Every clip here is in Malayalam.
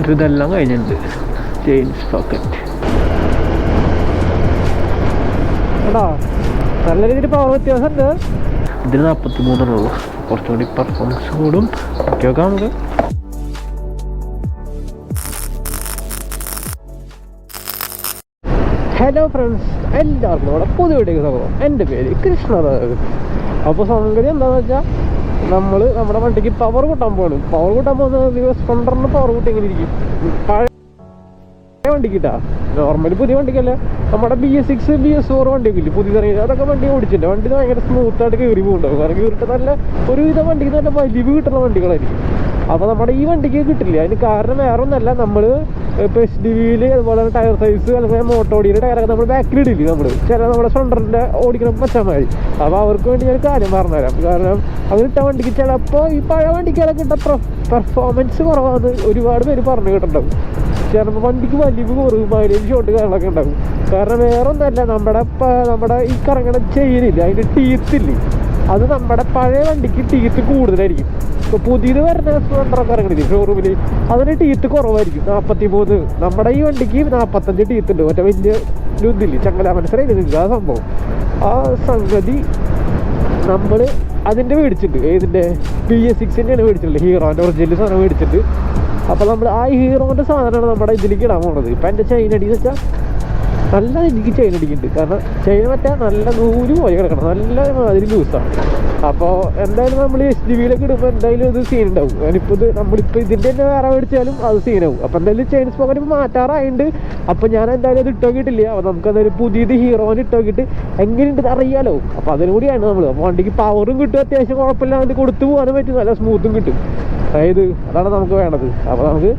ഒരു ഇതെല്ലാം കഴിഞ്ഞിട്ടുണ്ട്. ചെയിൻസ് പോക്കറ്റ് എടാ നല്ല രീതിയിൽ പവർ വ്യത്യാസമുണ്ട്. ഇതിന് നാൽപ്പത്തി മൂന്നെണ്ണുള്ളൂ കുറച്ചുകൂടി പെർഫോമൻസ് കൂടും. ഓക്കെ നോക്കാം നമുക്ക്. ഹലോ ഫ്രണ്ട്സ് എല്ലാവർക്കും നമ്മുടെ പുതിയ വീട്ടിലേക്ക് സ്വാഗതം. എന്റെ പേര് കൃഷ്ണ അപ്പോൾ സംഗതി എന്താണെന്ന് വെച്ചാൽ നമ്മൾ നമ്മുടെ വണ്ടിക്ക് പവർ കൂട്ടാൻ പോകണം പവർ കൂട്ടാൻ പോകുന്ന സ്പ്ലണ്ടറിന് പവർ കൂട്ടി എങ്ങനെ ഇരിക്കും. പഴയ വണ്ടിക്കിട്ടാ. നോർമലി പുതിയ വണ്ടിക്കല്ല. നമ്മുടെ B S six B S four വണ്ടിയൊക്കെ ഇല്ലേ? പുതിയ അതൊക്കെ വണ്ടി ഓടിച്ചിട്ടുണ്ട്. വണ്ടി ഭയങ്കര സ്മൂത്ത് ആയിട്ട് കയറി പോകുന്നുണ്ടാവും കാരണം കയറിയിട്ട് നല്ല ഒരുവിധം വണ്ടിക്ക് നല്ല വലിവ് കിട്ടുന്ന വണ്ടികളായിരിക്കും. അപ്പോൾ നമ്മുടെ ഈ വണ്ടിക്ക് കിട്ടില്ല. അതിന് കാരണം വേറെ ഒന്നല്ല നമ്മൾ ഇപ്പോൾ എച്ച് ഡി വിയിൽ അതുപോലെ ടയർ സൈസ് അല്ലെങ്കിൽ മോട്ടോടിയുടെ ടയറൊക്കെ നമ്മൾ ബാക്കിൽ ഇടില്ല നമ്മൾ ചില നമ്മുടെ സ്വണ്ടറിന്റെ ഓടിക്കണം പച്ചമാരി അപ്പോൾ അവർക്ക് വേണ്ടി ഞാൻ കാര്യം പറഞ്ഞുതരാം. കാരണം അവരിട്ട വണ്ടിക്ക് ചിലപ്പോൾ ഈ പഴയ വണ്ടിക്കാരൊക്കെ ഇട്ട പെർഫോമൻസ് കുറവാന്ന് ഒരുപാട് പേര് പറഞ്ഞു കേട്ടിട്ടുണ്ടാവും. ചിലപ്പോൾ വണ്ടിക്ക് വലിവ് കുറവ് മൈലേജ് ഷോട്ട് കാര്യങ്ങളൊക്കെ ഉണ്ടാവും. കാരണം വേറെ ഒന്നല്ല നമ്മുടെ നമ്മുടെ ഈ കറങ്ങണ ചെയിനില്ല അതിന്റെ ടീത്തില്ലേ അത് നമ്മുടെ പഴയ വണ്ടിക്ക് ടീത്ത് കൂടുതലായിരിക്കും. ഇപ്പോൾ പുതിയത് വരുന്ന സ്പ്ലെൻഡറൊക്കെ ഇറങ്ങണില്ലേ ഷോറൂമിൽ അതിന് ടീത്ത് കുറവായിരിക്കും നാൽപ്പത്തി മൂന്ന് നമ്മുടെ ഈ വണ്ടിക്ക് നാൽപ്പത്തഞ്ച് ടീത്ത് ഉണ്ട് മറ്റേ വലിയ ഇതില്ല ചങ്ങല മനസ്സിലായില്ലേ നിങ്ങൾക്ക് ആ സംഭവം. ആ സംഗതി നമ്മൾ അതിന്റെ മേടിച്ചിട്ടുണ്ട്. ഏതിന്റെ പി എസ് സിക്സിന്റെയാണ് മേടിച്ചിട്ടുള്ളത് ഹീറോന്റെ ഒറിജിനൽ സാധനം മേടിച്ചിട്ട്. അപ്പോൾ നമ്മൾ ആ ഹീറോന്റെ സാധനമാണ് നമ്മുടെ ഇതിലേക്ക് ഇടാൻ പോണത്. ഇപ്പം എന്റെ ചൈനടി വെച്ചാൽ നല്ല എനിക്ക് ചെയിൻ അടിക്കുന്നുണ്ട്. കാരണം ചെയിൻ മറ്റേ നല്ല നൂൽ പോയി കിടക്കണം. നല്ല മാതിരി ലൂസാണ് അപ്പോൾ എന്തായാലും നമ്മൾ എച്ച് ഡി വിയിലൊക്കെ ഇടുമ്പോൾ എന്തായാലും ഇത് സീൻ ഉണ്ടാവും. ഞാനിപ്പോൾ ഇത് നമ്മളിപ്പോൾ ഇതിന്റെ തന്നെ വേറെ മേടിച്ചാലും അത് സീനാവും അപ്പോൾ എന്തായാലും ചെയിൻ സ്പോക്കൻ ഇപ്പോൾ മാറ്റാറായിട്ടുണ്ട് അപ്പോൾ ഞാൻ എന്തായാലും അത് ഇട്ടോക്കിയിട്ടില്ല അപ്പോൾ നമുക്ക് എന്തായാലും പുതിയത് ഹീറോന് ഇട്ടോക്കിയിട്ട് എങ്ങനെയുണ്ട് അറിയാലോ. അപ്പോൾ അതിനും കൂടിയാണ് നമ്മൾ അപ്പോൾ വണ്ടിക്ക് പവറും കിട്ടും. അത്യാവശ്യം കുഴപ്പമില്ലാണ്ട് കൊടുത്തു പോകാനും പറ്റും. നല്ല സ്മൂത്തും കിട്ടും. അതായത് അതാണ് നമുക്ക് വേണ്ടത്. അപ്പോൾ നമുക്ക്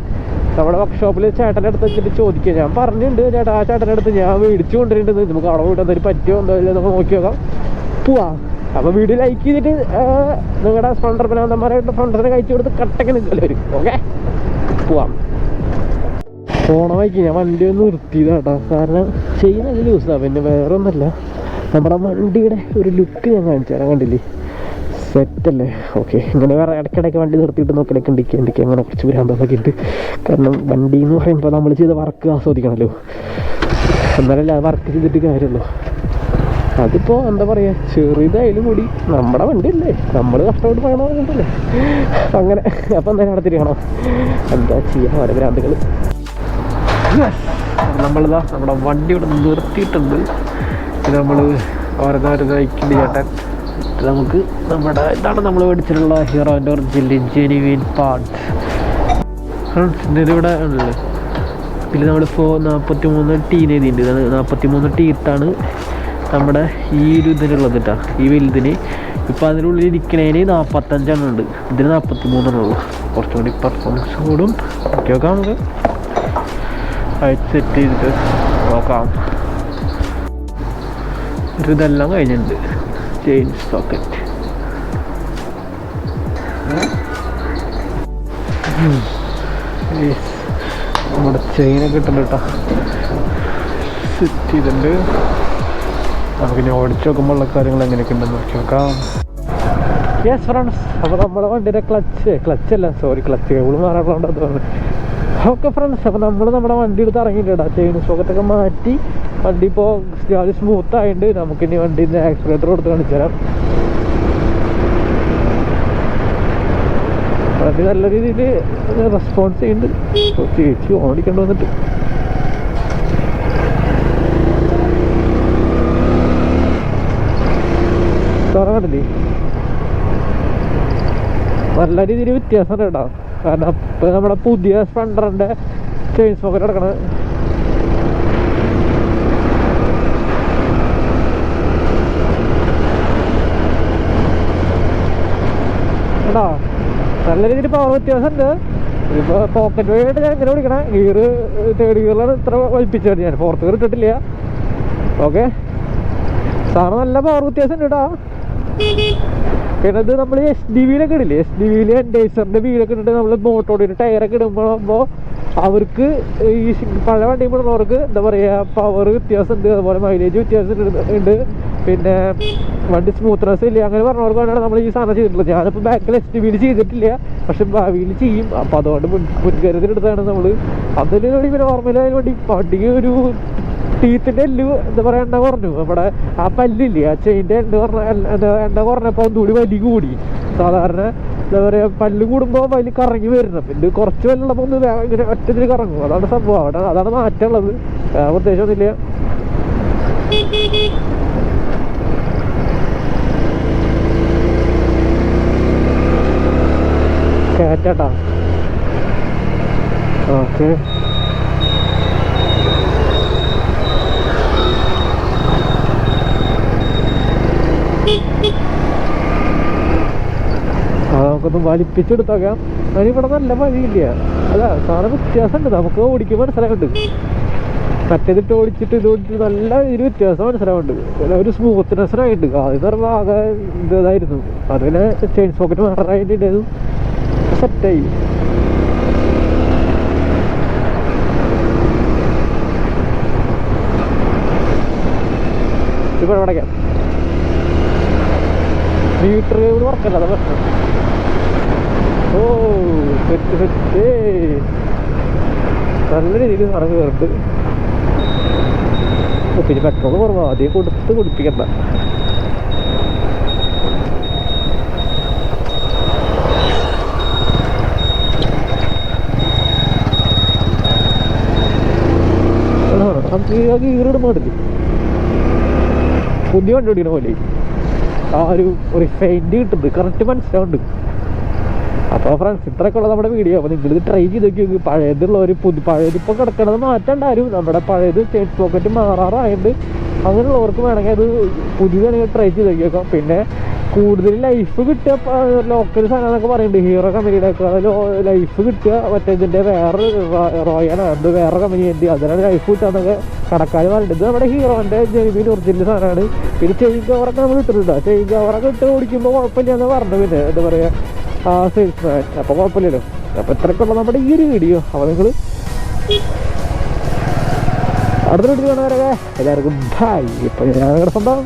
നമ്മുടെ വർക്ക്ഷോപ്പിൽ ചേട്ടന്റെ അടുത്ത് വെച്ചിട്ട് ചോദിക്കുക ഞാൻ പറഞ്ഞിട്ടുണ്ട് ചേട്ടാ ആ ചേട്ടന്റെ അടുത്ത് ഞാൻ മേടിച്ചു കൊണ്ടിരുന്നത് നമുക്ക് അവിടെ പോയിട്ട് എന്തെങ്കിലും പറ്റുമോ എന്തോ ഇല്ല നമുക്ക് നോക്കി നോക്കാം. പോവാ. അപ്പോൾ വീഡിയോ ലൈക്ക് ചെയ്തിട്ട് നിങ്ങളുടെ സ്പോണ്ടർ പിന്നാന്തന്മാരായിട്ട് ഫ്രണ്ട്സിനെ കഴിച്ചു കൊടുത്ത് കട്ടൊക്കെ നിൽക്കല്ലോ വരും. ഓക്കെ പോവാം. പോണ വഴിക്ക് ഞാൻ വണ്ടി ഒന്ന് നിർത്തിയതാട്ടോ. കാരണം യൂസ് ലൂസാണ് പിന്നെ വേറെ ഒന്നല്ല നമ്മുടെ വണ്ടിയുടെ ഒരു ലുക്ക് ഞാൻ കാണിച്ചു തരാം. കണ്ടില്ലേ? സെറ്റല്ലേ ഓക്കെ ഇങ്ങനെ വേറെ ഇടയ്ക്കിടയ്ക്ക് വണ്ടി നിർത്തിയിട്ട് നോക്കലൊക്കെ ഉണ്ടിക്ക് എനിക്ക് അങ്ങനെ കുറച്ച് ഭ്രാന്തൊക്കെ ഉണ്ട്. കാരണം വണ്ടി എന്ന് പറയുമ്പോൾ നമ്മൾ ചെയ്ത വർക്ക് ആസ്വദിക്കണമല്ലോ എന്നാലല്ല വർക്ക് ചെയ്തിട്ട് കാര്യമല്ലോ അതിപ്പോൾ എന്താ പറയുക ചെറുതായാലും കൂടി നമ്മുടെ വണ്ടി അല്ലേ നമ്മൾ കഷ്ടപ്പെട്ട് പണമല്ലേ അങ്ങനെ. അപ്പം എന്തായാലും നടത്തിരിക്കണം എന്താ ചെയ്യാൻ ഓരോ ഭ്രാന്തുകൾ നമ്മളിതാ നമ്മുടെ വണ്ടി ഇവിടെ നിർത്തിയിട്ടുണ്ട്. ഇത് നമ്മൾ ഓരോന്നോരോന്നായിക്കുണ്ട് ചേട്ടൻ നമുക്ക് നമ്മുടെ ഇതാണ് നമ്മൾ മേടിച്ചിട്ടുള്ള ഹീറോന്റെ ഒറിജിനൽ ജെനുവിൻ പാർട്സ് ഇതിവിടെ ഉണ്ട് ഇതിൽ നമ്മൾ ഫോ നാൽപ്പത്തി മൂന്ന് ടീൻ എഴുതിയിട്ടുണ്ട്. ഇതാണ് നാൽപ്പത്തി മൂന്ന് ടീത്താണ് നമ്മുടെ ഈ ഒരു ഇതിനുള്ളത് കേട്ടോ ഈ വലുതിന് ഇപ്പോൾ അതിനുള്ളിൽ ഇരിക്കണേന് നാൽപ്പത്തഞ്ചെണ്ണം ഉണ്ട്. ഇതിന് നാൽപ്പത്തി മൂന്നെണ്ണം ഉള്ളൂ. കുറച്ചും കൂടി പെർഫോമൻസ് കൂടും. ഓക്കെ നോക്കാം നമുക്ക് അയച്ച് സെറ്റ് ചെയ്തിട്ട് നോക്കാം. ഒരു ഇതെല്ലാം കഴിഞ്ഞിട്ടുണ്ട്. ചെയിൻസ് പോക്കറ്റ് നമ്മുടെ ചെയിനൊക്കെ ഇട്ടുണ്ട് കേട്ടോ. സെറ്റ് ചെയ്തിട്ടുണ്ട്. നമുക്ക് ഇനി ഓടിച്ചു നോക്കുമ്പോഴുള്ള കാര്യങ്ങൾ എങ്ങനെയൊക്കെ ഉണ്ടെന്ന് നോക്കി. നോക്കാം യെസ് ഫ്രണ്ട്സ് അപ്പോൾ നമ്മുടെ വണ്ടിയുടെ ക്ലച്ച് ക്ലച്ച് അല്ല സോറി ക്ലച്ച് കേബിൾ മാറാറുണ്ടെന്ന് തോന്നുന്നു. ഓക്കെ ഫ്രണ്ട്സ് അപ്പോൾ നമ്മൾ നമ്മുടെ വണ്ടി എടുത്ത് ഇറങ്ങിയിട്ടുണ്ട് ചെയിൻ സോക്കറ്റൊക്കെ മാറ്റി വണ്ടി ഇപ്പോൾ സ്മൂത്ത് ആയതുകൊണ്ട് നമുക്കിനി വണ്ടീന്റെ ആക്സിലേറ്റർ കൊടുത്ത് കാണിച്ചു തരാം. വണ്ടി നല്ല രീതിയിൽ റെസ്പോൺസ് ചെയ്യുന്നുണ്ട്. ചേച്ചി ഓടിക്കേണ്ടി വന്നിട്ട്. തുറന്നിട്ടില്ലേ നല്ല രീതിയിൽ വ്യത്യാസം കേട്ടോ. കാരണം ഇപ്പൊ നമ്മുടെ പുതിയ സ്പ്ലണ്ടറിന്റെ ചെയിൻ സ്പോക്കറ്റ് കിടക്കണ കേട്ടോ നല്ല രീതിയിൽ പവർ വ്യത്യാസം ഉണ്ട് ഇപ്പൊ പോക്കറ്റ് വഴിയായിട്ട് ഞാൻ ഇങ്ങനെ വിളിക്കണേ. ഗിയർ തേർഡ് ഗിയറിലാണ് ഇത്ര വലിപ്പിച്ചത് ഞാൻ. ഫോർത്ത് ഗിയർ ഇട്ടിട്ടില്ല. ഓക്കെ സാറ് നല്ല പവർ വ്യത്യാസം ഉണ്ട് കേട്ടോ. പിന്നെ ഇത് നമ്മൾ എസ് ഡി വിയിലൊക്കെ ഇടില്ലേ? എസ് ഡി വിയിൽ എൻഡേസറിന്റെ വീലൊക്കെ ഇട്ടിട്ട് നമ്മൾ മോട്ടോടിയുടെ ടയറൊക്കെ ഇടുമ്പോൾ അവർക്ക് ഈ പഴയ വണ്ടി വിടുന്നവർക്ക് എന്താ പറയുക പവർ വ്യത്യാസം ഉണ്ട് അതുപോലെ മൈലേജ് വ്യത്യാസം ഉണ്ട് പിന്നെ വണ്ടി സ്മൂത്ത്നെസ് ഇല്ല? അങ്ങനെ പറഞ്ഞവർക്ക് വേണ്ടിയാണ് നമ്മൾ ഈ സാധനം ചെയ്തിട്ടുള്ളത്. ഞാനിപ്പോൾ ബാക്കിൽ എസ് ടി ചെയ്തിട്ടില്ല. പക്ഷെ ഭാവിയിൽ ചെയ്യും. അപ്പോൾ അതുകൊണ്ട് മുൻ മുൻകരുതലെടുത്താണ് നമ്മൾ വേണ്ടി പിന്നെ ഓർമ്മയിലായ വണ്ടി വണ്ടിക്ക് ഒരു ടീത്തിന്റെ എല്ല് എന്താ പറയുക എണ്ണ കുറഞ്ഞു. നമ്മുടെ ആ പല്ലില്ലേ? ആ ചെയിന്റെ എണ്ണ കുറഞ്ഞ എണ്ണ കുറഞ്ഞപ്പോൾ ഒന്നുകൂടി വലി കൂടി. സാധാരണ എന്താ പറയുക പല്ല് കൂടുമ്പോൾ വലി കറങ്ങി വരുന്നത്. പിന്നെ കുറച്ച് വല്ലപ്പോൾ ഒന്ന് ഇങ്ങനെ ഒറ്റതിൽ കറങ്ങും. അതാണ് സംഭവം. അവിടെ അതാണ് മാറ്റമുള്ളത് പ്രത്യേകിച്ചൊന്നുമില്ല. കേറ്റാട്ടാ ഓക്കെ. നമുക്കൊന്ന് നമുക്കൊന്ന് അതിന് ഇവിടെ നല്ല വഴിയില്ല. അല്ല സാധനം വ്യത്യാസമുണ്ട്. നമുക്ക് ഓടിക്കുമ്പോൾ മനസ്സിലാവുന്നുണ്ട്. മറ്റേതിട്ട് ഓടിച്ചിട്ട് ഇത് ഓടിച്ചിട്ട് നല്ല ഒരു വ്യത്യാസം മനസ്സിലാവുന്നുണ്ട്. പിന്നെ ഒരു സ്മൂത്ത്നെസ്സിനായിട്ട് ആദ്യം പറഞ്ഞാൽ ആകെ ഇതായിരുന്നു. അതിനെ ചെയിൻ സോക്കറ്റ് മാറാനായിട്ട് സെറ്റായി ഇപ്പോൾ അടയ്ക്കാം മീറ്റർ ഇവിടെ വർക്കല്ല അതാ പ്രശ്നം ഓ സെറ്റ് സെറ്റ് നല്ല രീതിയിൽ നടന്നു കയറുന്നുണ്ട് പിന്നെ പെട്രോൾ കുറവാ. ആദ്യം കൊടുത്ത് കുടിപ്പിക്കണ്ട. ആ, നമുക്ക് ഈ പുതിയ വണ്ടി പോലെ. ആ ഒരു റിഫൈൻഡ് കിട്ടുന്നത്. കറക്റ്റ് മനസ്സിലാവുണ്ട് അപ്പോൾ ഫ്രണ്ട്സ് ഇത്രയൊക്കെ ഉള്ള നമ്മുടെ വീഡിയോ അപ്പോൾ നിങ്ങൾ ഇത് ട്രൈ ചെയ്ത് നോക്കി പഴയതുള്ള ഒരു പുതിയ പഴയത് ഇപ്പോൾ കിടക്കണത് മാറ്റണ്ട. ആരും നമ്മുടെ പഴയത് ചെയിൻ പോക്കറ്റ് മാറാറായത് അങ്ങനെയുള്ളവർക്ക് വേണമെങ്കിൽ അത് പുതിയതാണെങ്കിൽ ട്രൈ ചെയ്ത് നോക്കിയേക്കാം പിന്നെ കൂടുതൽ ലൈഫ് കിട്ടിയ ലോക്കൽ സാധനം എന്നൊക്കെ പറയുന്നുണ്ട്. ഹീറോ കമ്പനിയുടെ ലൈഫ് കിട്ടുക മറ്റേ ഇതിന്റെ വേറെ റോയാണ് അത് വേറെ കമ്പനി ഉണ്ട് അതിനാണ് ലൈഫ് കിട്ടുകയെന്നൊക്കെ കടക്കാർ പറയുന്നത് ഇത് നമ്മുടെ ഹീറോന്റെ ജെനുവിൻ ഒറിജിനൽ സാധനമാണ്. പിന്നെ ചെയിൻ കവറൊക്കെ നമ്മൾ കിട്ടുന്നുണ്ട് ചെയിൻ കവറൊക്കെ ഇട്ട് ഓടിക്കുമ്പോൾ കുഴപ്പമില്ല എന്ന് പറഞ്ഞു പിന്നെ. എന്താ പറയുക ആ സെയിൽസ്മാൻ അപ്പോൾ കുഴപ്പമില്ലല്ലോ. അപ്പോൾ ഇത്രയ്ക്കുള്ള നമ്മുടെ ഈ ഒരു വീഡിയോ അപ്പോൾ നിങ്ങൾ അടുത്ത വീട്ടിൽ വരവേ എല്ലാവർക്കും ബൈ ഇപ്പം ഞാൻ സ്വന്തം